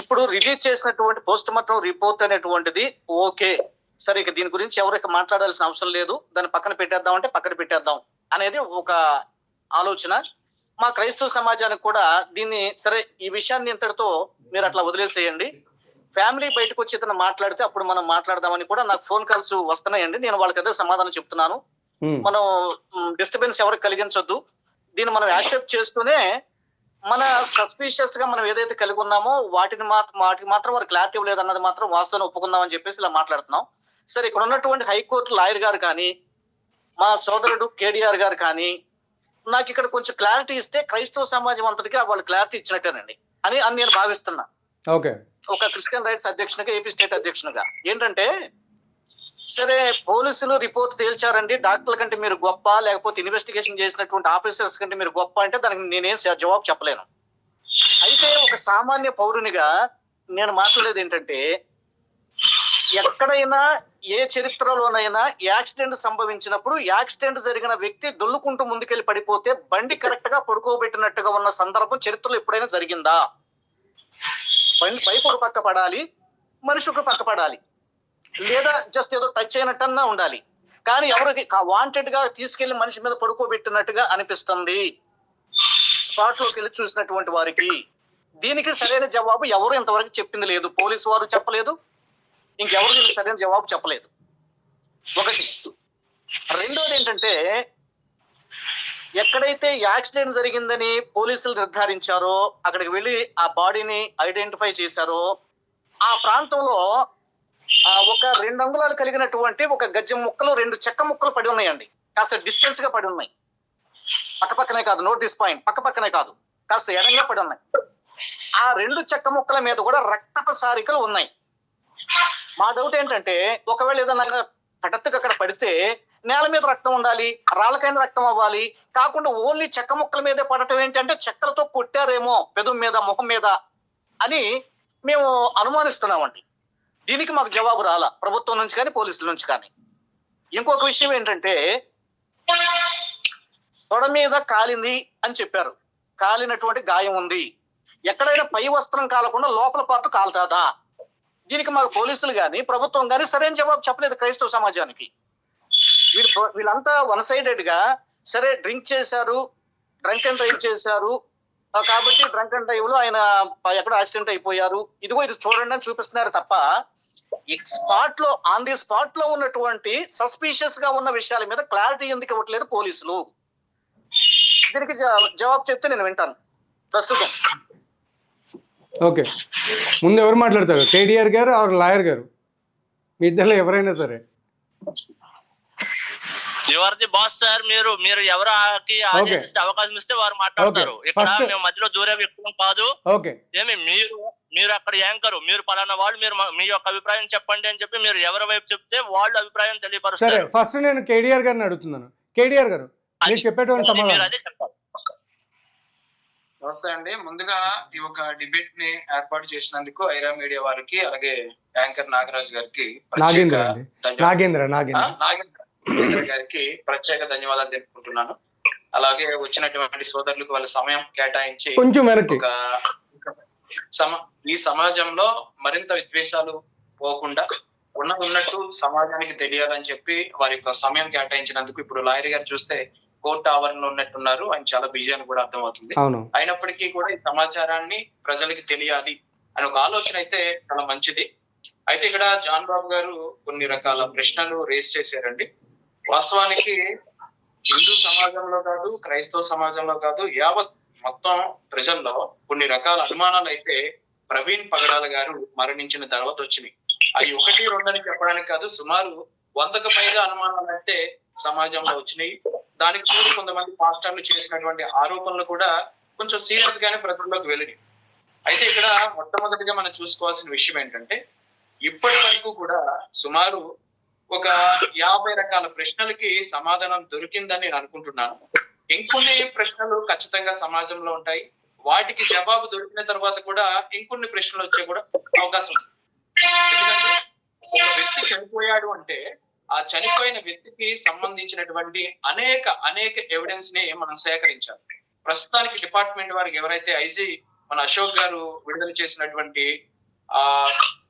ఇప్పుడు రిలీజ్ చేసినటువంటి post mortem report అనేటువంటిది ఓకే. సరే ఇక దీని గురించి ఎవరికి మాట్లాడాల్సిన అవసరం లేదు. దాన్ని పక్కన పెట్టేద్దాం అంటే పక్కన పెట్టేద్దాం అనేది ఒక ఆలోచన. మా క్రైస్తవ సమాజానికి కూడా దీన్ని సరే ఈ విషయాన్ని ఇంతటితో మీరు అట్లా వదిలేసేయండి. ఫ్యామిలీ బయటకు వచ్చి ఇతను మాట్లాడితే అప్పుడు మనం మాట్లాడదామని కూడా నాకు ఫోన్ కాల్స్ వస్తున్నాయండి. నేను వాళ్ళకి అదే సమాధానం చెప్తున్నాను. మనం డిస్టర్బెన్స్ ఎవరికి కలిగించొద్దు. దీన్ని మనం యాక్సెప్ట్ చేస్తూనే మన సస్పీషియస్గా మనం ఏదైతే కలిగి ఉన్నామో వాటిని మాత్రం వాటికి మాత్రం వారు క్లారిటీ లేదన్నది మాత్రం వాస్తవం ఒప్పుకుందామని చెప్పేసి ఇలా మాట్లాడుతున్నాం. సరే ఇక్కడ ఉన్నటువంటి హైకోర్టు లాయర్ గారు కానీ మా సోదరుడు కేడిఆర్ గారు కానీ నాకు ఇక్కడ కొంచెం క్లారిటీ ఇస్తే క్రైస్తవ సమాజం అంతటికి వాళ్ళు క్లారిటీ ఇచ్చినట్టేనండి అని అని నేను భావిస్తున్నా. ఓకే ఒక క్రిస్టియన్ రైట్స్ అధ్యక్షునిగా ఏపీ స్టేట్ అధ్యక్షునిగా. ఏంటంటే సరే పోలీసులు రిపోర్ట్ తేల్చారండి. డాక్టర్ల కంటే మీరు గొప్ప లేకపోతే ఇన్వెస్టిగేషన్ చేసినటువంటి ఆఫీసర్స్ కంటే మీరు గొప్ప అంటే దానికి నేనేం జవాబు చెప్పలేను. అయితే ఒక సామాన్య పౌరునిగా నేను మాట్లాడేది ఏంటంటే ఎక్కడైనా ఏ చరిత్రలోనైనా యాక్సిడెంట్ సంభవించినప్పుడు యాక్సిడెంట్ జరిగిన వ్యక్తి దొల్లుకుంటూ ముందుకెళ్ళి పడిపోతే బండి కరెక్ట్గా పడుకోబెట్టినట్టుగా ఉన్న సందర్భం చరిత్రలో ఎప్పుడైనా జరిగిందా? బండి పైపు ఒక పక్క పడాలి మనిషి ఒక పక్క పడాలి. లేదా జస్ట్ ఏదో టచ్ అయినట్టన్నా ఉండాలి. కానీ ఎవరికి వాంటెడ్గా తీసుకెళ్ళి మనిషి మీద పడుకోబెట్టినట్టుగా అనిపిస్తుంది. స్పాట్లోకి వెళ్ళి చూసినటువంటి వారికి. దీనికి సరైన జవాబు ఎవరు ఇంతవరకు చెప్పింది లేదు. పోలీసు వారు చెప్పలేదు. ఇంకెవరు దీనికి సరైన జవాబు చెప్పలేదు. ఒకటి. రెండోది ఏంటంటే ఎక్కడైతే యాక్సిడెంట్ జరిగిందని పోలీసులు నిర్ధారించారో అక్కడికి వెళ్ళి ఆ బాడీని ఐడెంటిఫై చేశారో ఆ ప్రాంతంలో ఒక రెండు అంగుళాలు కలిగినటువంటి ఒక గజ్జం ముక్కలు రెండు చెక్క ముక్కలు పడి ఉన్నాయండి. కాస్త డిస్టెన్స్గా పడి ఉన్నాయి. పక్క పక్కనే కాదు నోట్ పాయింట్ పక్క పక్కనే కాదు కాస్త ఎడంగా పడి ఉన్నాయి. ఆ రెండు చెక్క ముక్కల మీద కూడా రక్తప సారికలు ఉన్నాయి. మా డౌట్ ఏంటంటే ఒకవేళ ఏదైనా హఠత్తుగా అక్కడ పడితే నేల మీద రక్తం ఉండాలి రాళ్ళకైనా రక్తం అవ్వాలి. కాకుండా ఓన్లీ చెక్క ముక్కల మీదే పడటం ఏంటంటే చెక్కలతో కొట్టారేమో పెదం మీద ముఖం మీద అని మేము అనుమానిస్తున్నామండి. దీనికి మాకు జవాబు రాలా. ప్రభుత్వం నుంచి కానీ పోలీసుల నుంచి కానీ. ఇంకొక విషయం ఏంటంటే తొడ మీద కాలింది అని చెప్పారు. కాలినటువంటి గాయం ఉంది. ఎక్కడైనా పై వస్త్రం కాలకుండా లోపల పాటు కాలుతాదా? దీనికి మాకు పోలీసులు కానీ ప్రభుత్వం కానీ సరైన జవాబు చెప్పలేదు క్రైస్తవ సమాజానికి. వీళ్ళు వీళ్ళంతా వన్ సైడెడ్గా సరే డ్రింక్ చేశారు డ్రంక్ అండ్ డ్రైవ్ చేశారు. కాబట్టి డ్రంక్ అండ్ డ్రైవ్లో ఆయన ఎక్కడ యాక్సిడెంట్ అయిపోయారు. ఇదిగో ఇది చూడండి అని చూపిస్తున్నారు తప్ప స్పాట్లో ఆన్ ది స్పాట్లో ఉన్నటువంటి సస్పీషియస్గా ఉన్న విషయాల మీద క్లారిటీ ఎందుకు ఇవ్వట్లేదు పోలీసులు? దీనికి జవాబు చెప్తే నేను వింటాను. ప్రస్తుతం. ఓకే. ముందు ఎవరు మాట్లాడతారు? కేడిఆర్ గారు ఆర్ లాయర్ గారు? మీ ఇద్దరిలో ఎవరైనా సరే. ఎవరిది బాస్ సార్ మీరు మీరు ఎవరికి ఆదేశిస్తే అవకాశం ఇస్తే వారు మాట్లాడతారు. ఇక్కడ మేము మధ్యలో దూరే వ్యక్తులం కాదు. ఓకే. ఏమి మీరు మీరు అక్కడ యాంకరు మీరు పలానా వాళ్ళు మీరు మా- యొక్క అభిప్రాయం చెప్పండి అని చెప్పి మీరు ఎవరి వైపు చెప్తే వాళ్ళు అభిప్రాయం సరే తెలియపరుస్తారు ఫస్ట్ నేను కేడిఆర్ గారిని అడుగుతున్నాను. కేడిఆర్ గారు అది- మీరు చెప్పేటువంటి సమాధానం. అదే చెప్పాలి. నమస్తే అండి. ముందుగా ఈ ఒక డిబేట్ని ఏర్పాటు చేసినందుకు ఐరా మీడియా వారికి అలాగే యాంకర్ నాగరాజు గారికి నాగేంద్ర. నాగేంద్ర. నాగేంద్ర గారికి ప్రత్యేక ధన్యవాదాలు తెలుపుకుంటున్నాను. అలాగే వచ్చినటువంటి సోదరులకు వాళ్ళ సమయం కేటాయించి కొంచెం వెనక్కి. ఒక సమ ఈ సమాజంలో మరింత విద్వేషాలు పోకుండా ఉన్న ఉన్నట్టు సమాజానికి తెలియాలని చెప్పి వారి యొక్క సమయం కేటాయించినందుకు ఇప్పుడు లాయర్ గారు చూస్తే కోర్టు ఆవరణలో ఉన్నట్టున్నారు. ఆయన చాలా బిజీ అని కూడా అర్థమవుతుంది. అయినప్పటికీ కూడా ఈ సమాచారాన్ని ప్రజలకి తెలియాలి అని ఒక ఆలోచన అయితే చాలా మంచిది. అయితే ఇక్కడ జాన్ బాబు గారు కొన్ని రకాల ప్రశ్నలు రేస్ చేశారండి. వాస్తవానికి హిందూ సమాజంలో కాదు క్రైస్తవ సమాజంలో కాదు యావత్ మొత్తం ప్రజల్లో కొన్ని రకాల అనుమానాలు అయితే ప్రవీణ్ పగడాల గారు మరణించిన తర్వాత వచ్చినాయి. అవి ఒకటి రెండని చెప్పడానికి కాదు సుమారు వందకు పైగా అనుమానాలు అయితే సమాజంలో వచ్చినాయి. దానికి తోడు కొంతమంది పాస్టర్లు చేసినటువంటి ఆరోపణలు కూడా కొంచెం సీరియస్ గానే ప్రజల్లోకి వెళ్ళినాయి. అయితే ఇక్కడ మొట్టమొదటిగా మనం చూసుకోవాల్సిన విషయం ఏంటంటే ఇప్పటి వరకు కూడా సుమారు ఒక యాభై రకాల ప్రశ్నలకి సమాధానం దొరికిందని నేను అనుకుంటున్నాను. ఇంకొన్ని ప్రశ్నలు ఖచ్చితంగా సమాజంలో ఉంటాయి. వాటికి జవాబు దొరికిన తర్వాత కూడా ఇంకొన్ని ప్రశ్నలు వచ్చే కూడా అవకాశం ఉంది. ఒక వ్యక్తి చనిపోయాడు అంటే ఆ చనిపోయిన వ్యక్తికి సంబంధించినటువంటి అనేక అనేక ఎవిడెన్స్ని మనం సేకరించాలి. ప్రస్తుతానికి డిపార్ట్మెంట్ వారికి ఎవరైతే ఐజీ మన అశోక్ గారు విడుదల చేసినటువంటి ఆ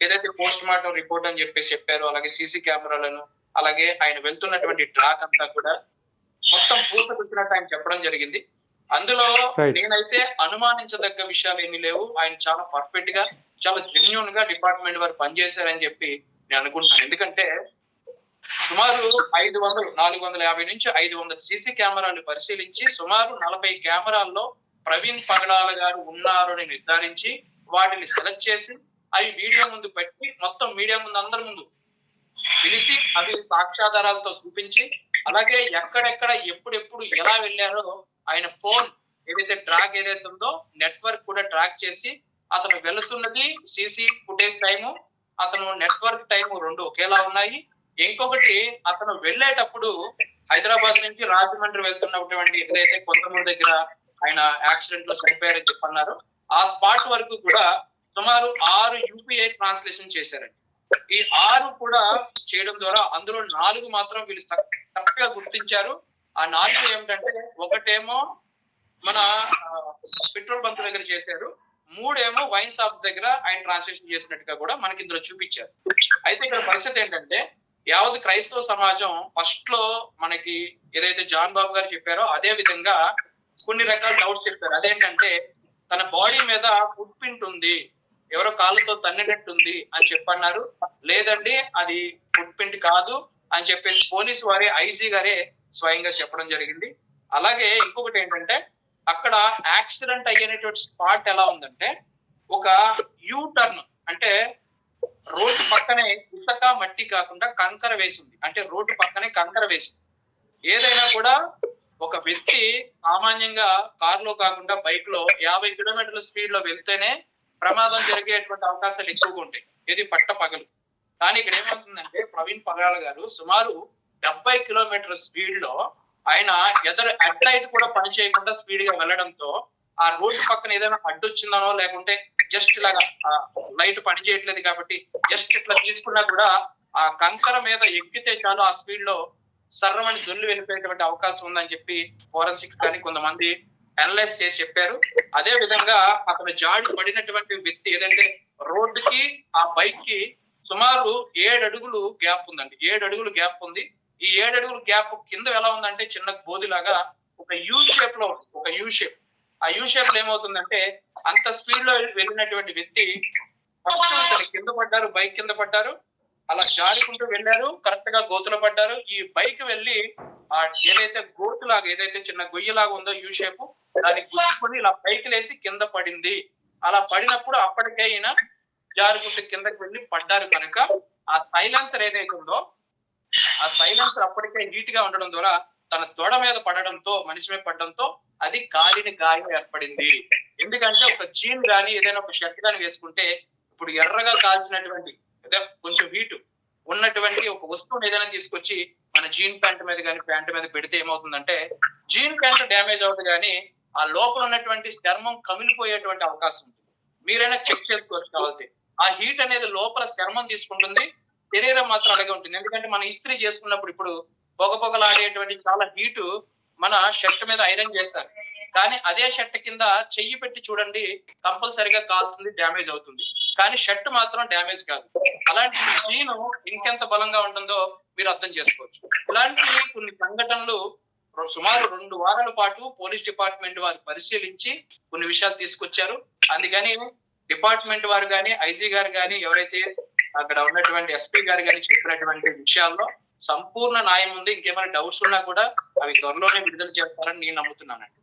ఏదైతే పోస్ట్ మార్టం రిపోర్ట్ అని చెప్పేసి చెప్పారో అలాగే సీసీ కెమెరాలను అలాగే ఆయన వెళ్తున్నటువంటి ట్రాక్ అంతా కూడా మొత్తం పూసగుచ్చినట్టు ఆయన చెప్పడం జరిగింది. అందులో. నేనైతే అనుమానించదగ్గ విషయాలు ఏమీ లేవు. ఆయన చాలా పర్ఫెక్ట్గా చాలా జెన్యున్గా డిపార్ట్మెంట్ వారు పనిచేశారని చెప్పి నేను అనుకుంటున్నాను. ఎందుకంటే సుమారు ఐదు వందలు నాలుగు వందల యాభై నుంచి ఐదు వందల సీసీ కెమెరాలు పరిశీలించి సుమారు నలభై కెమెరాల్లో ప్రవీణ్ పగడాల గారు ఉన్నారు అని నిర్ధారించి వాటిని సెలెక్ట్ చేసి అవి మీడియా ముందు పెట్టి మొత్తం మీడియా ముందు అందరి ముందు పిలిచి అవి సాక్ష్యాధారాలతో చూపించి అలాగే ఎక్కడెక్కడ ఎప్పుడెప్పుడు ఎలా వెళ్ళారో ఆయన ఫోన్ ఏదైతే ట్రాక్ ఏదైతే ఉందో నెట్వర్క్ కూడా ట్రాక్ చేసి అతను వెళుతున్నది సీసీ ఫుటేజ్ టైము అతను నెట్వర్క్ టైము రెండు ఒకేలా ఉన్నాయి. ఇంకొకటి అతను వెళ్ళేటప్పుడు హైదరాబాద్ నుంచి రాజమండ్రి వెళ్తున్నటువంటి ఏదైతే కొంతమంది దగ్గర ఆయన యాక్సిడెంట్లో చనిపోయారని చెప్పన్నారు. ఆ స్పాట్ వరకు కూడా సుమారు ఆరు యూపీఐ ట్రాన్స్లేషన్ చేశారండి. ఈ ఆరు కూడా చేయడం ద్వారా అందులో నాలుగు మాత్రం వీళ్ళు చక్కగా గుర్తించారు. ఆ నాలుగు ఏమిటంటే ఒకటేమో మన పెట్రోల్ బంక్ దగ్గర చేశారు. మూడేమో వైన్ షాప్ దగ్గర ఆయన ట్రాన్స్లేషన్ చేసినట్టుగా కూడా మనకి ఇందులో చూపించారు. అయితే ఇక్కడ పరిస్థితి ఏంటంటే యావత్ క్రైస్తవ సమాజం ఫస్ట్లో మనకి ఏదైతే జాన్ బాబు గారు చెప్పారో అదే విధంగా కొన్ని రకాల డౌట్స్ చెప్పారు. అదేంటంటే తన బాడీ మీద ఫుట్ ప్రింట్ ఉంది. ఎవరో కాళ్ళతో తన్నినట్టుంది అని చెప్పన్నారు. లేదండి అది ఫుట్ ప్రింట్ కాదు అని చెప్పేసి పోలీసు వారే ఐజీ గారే స్వయంగా చెప్పడం జరిగింది. అలాగే ఇంకొకటి ఏంటంటే అక్కడ యాక్సిడెంట్ అయ్యేటువంటి స్పాట్ ఎలా ఉందంటే ఒక యూ టర్న్ అంటే రోడ్డు పక్కనే ఇసుక మట్టి కాకుండా కంకర వేసింది. అంటే రోడ్డు పక్కనే కంకర వేసింది. ఏదైనా కూడా ఒక వ్యక్తి సామాన్యంగా కారులో కాకుండా బైక్లో యాభై కిలోమీటర్ల స్పీడ్లో వెళ్తేనే ప్రమాదం జరిగేటువంటి అవకాశాలు ఎక్కువగా ఉంటాయి. ఇది పట్ట పగలు. కానీ ఇక్కడ ఏమవుతుందంటే ప్రవీణ్ పగడాల గారు సుమారు డెబ్బై కిలోమీటర్ స్పీడ్లో ఆయన ఎదరు హెడ్ లైట్ కూడా పనిచేయకుండా స్పీడ్గా వెళ్ళడంతో ఆ రోడ్డు పక్కన ఏదైనా అడ్డొచ్చిందనో లేకుంటే జస్ట్ ఇలాగా లైట్ పని చేయట్లేదు కాబట్టి జస్ట్ ఇట్లా తీసుకున్నా కూడా ఆ కంకర మీద ఎక్కితే చాలు ఆ స్పీడ్లో సర్రమని జొల్లు వెళ్ళిపోయేటువంటి అవకాశం ఉందని చెప్పి ఫోరెన్సిక్స్ కానీ కొంతమంది అనలైజ్ చేసి చెప్పారు. అదే విధంగా అతను జాడు పడినటువంటి వ్యక్తి ఏదంటే రోడ్డుకి ఆ బైక్కి సుమారు ఏడు అడుగులు గ్యాప్ ఉందండి. ఏడు అడుగులు గ్యాప్ ఉంది. ఈ ఏడు అడుగులు గ్యాప్ కింద ఎలా ఉందంటే చిన్న బోధిలాగా ఒక యూ షేప్లో ఉంది. ఒక యూ షేప్ ఆ యూ షేప్లో ఏమవుతుందంటే అంత స్పీడ్లో వెళ్ళినటువంటి వ్యక్తి కింద పడ్డారు బైక్ కింద పడ్డారు. అలా జారుకుంటూ వెళ్ళారు కరెక్ట్గా గోతులో పడ్డారు. ఈ బైక్ వెళ్ళి ఆ ఏదైతే గోతులాగా ఏదైతే చిన్న గొయ్యలాగా ఉందో యూ షేప్ దాన్ని గుర్తుకొని ఇలా పైకి లేసి కింద పడింది. అలా పడినప్పుడు అప్పటికే ఈయన జారుకుంటూ కిందకి వెళ్ళి పడ్డారు కనుక ఆ సైలెన్సర్ ఏదైతే ఉందో ఆ సైలెన్సర్ అప్పటికే నీట్గా ఉండడం ద్వారా తన తొడ మీద పడడంతో మనిషి మీద పడడంతో అది కాలిని గాయం ఏర్పడింది. ఎందుకంటే ఒక జీన్ గాని ఏదైనా ఒక షర్ట్ గాని వేసుకుంటే ఇప్పుడు ఎర్రగా కాల్చినటువంటి అదే కొంచెం హీట్ ఉన్నటువంటి ఒక వస్తువుని ఏదైనా తీసుకొచ్చి మన జీన్ ప్యాంట్ మీద కానీ ప్యాంట్ మీద పెడితే ఏమవుతుందంటే జీన్ ప్యాంట్ డ్యామేజ్ అవుతుంది కానీ ఆ లోపల ఉన్నటువంటి చర్మం కమిలిపోయేటువంటి అవకాశం ఉంది మీరైనా చెక్ చేసుకోవచ్చు కావాలి ఆ హీట్ అనేది లోపల చర్మం తీసుకుంటుంది శరీరం మాత్రం అలాగే ఉంటుంది. ఎందుకంటే మనం ఇస్త్రీ చేసుకున్నప్పుడు ఇప్పుడు పొగ పొగలాడేటువంటి చాలా హీటు మన షర్ట్ మీద ఐరన్ చేస్తారు. కానీ అదే షర్ట్ కింద చెయ్యి పెట్టి చూడండి కంపల్సరిగా కాలుతుంది డ్యామేజ్ అవుతుంది. కానీ షర్ట్ మాత్రం డ్యామేజ్ కాదు. అలాంటి జీను ఇంకెంత బలంగా ఉంటుందో మీరు అర్థం చేసుకోవచ్చు. ఇలాంటి కొన్ని సంఘటనలు సుమారు రెండు వారాల పాటు పోలీస్ డిపార్ట్మెంట్ వారు పరిశీలించి కొన్ని విషయాలు తీసుకొచ్చారు. అందుకని డిపార్ట్మెంట్ వారు కానీ ఐజీ గారు కానీ ఎవరైతే అక్కడ ఉన్నటువంటి ఎస్పీ గారు కానీ చెప్పినటువంటి విషయాల్లో సంపూర్ణ న్యాయం ఉంది. ఇంకేమైనా డౌట్స్ ఉన్నా కూడా అవి త్వరలోనే విడుదల చేస్తారని నేను నమ్ముతున్నానండి.